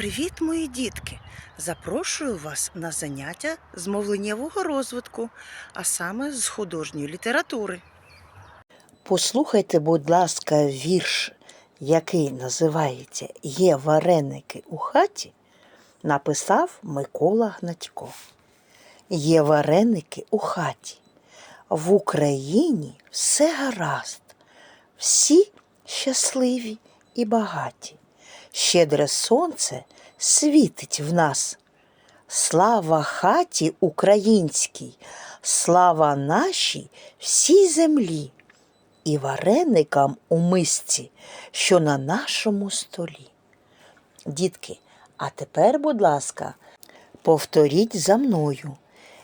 Привіт, мої дітки! Запрошую вас на заняття з мовленнєвого розвитку, а саме з художньої літератури. Послухайте, будь ласка, вірш, який називається Є вареники у хаті, написав Микола Гнатько. Є вареники у хаті. В Україні все гаразд, всі щасливі і багаті. Щедре сонце світить в нас. Слава хаті українській, слава нашій всій землі і вареникам у мисці, що на нашому столі. Дітки, а тепер, будь ласка, повторіть за мною.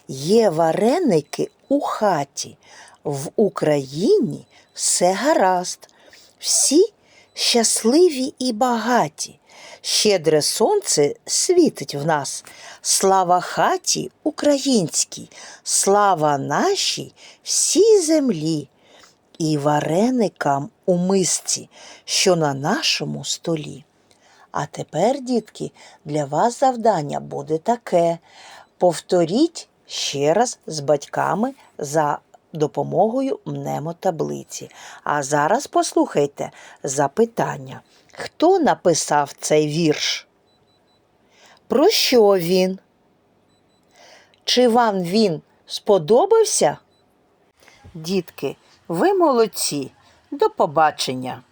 Є вареники у хаті, в Україні все гаразд, всі щасливі і багаті. Щедре сонце світить в нас. Слава хаті українській, слава нашій всій землі і вареникам у мисці, що на нашому столі. А тепер, дітки, для вас завдання буде таке. Повторіть ще раз з батьками за допомогою мнемотаблиці. А зараз послухайте запитання. Хто написав цей вірш? Про що він? Чи вам він сподобався? Дітки, ви молодці. До побачення!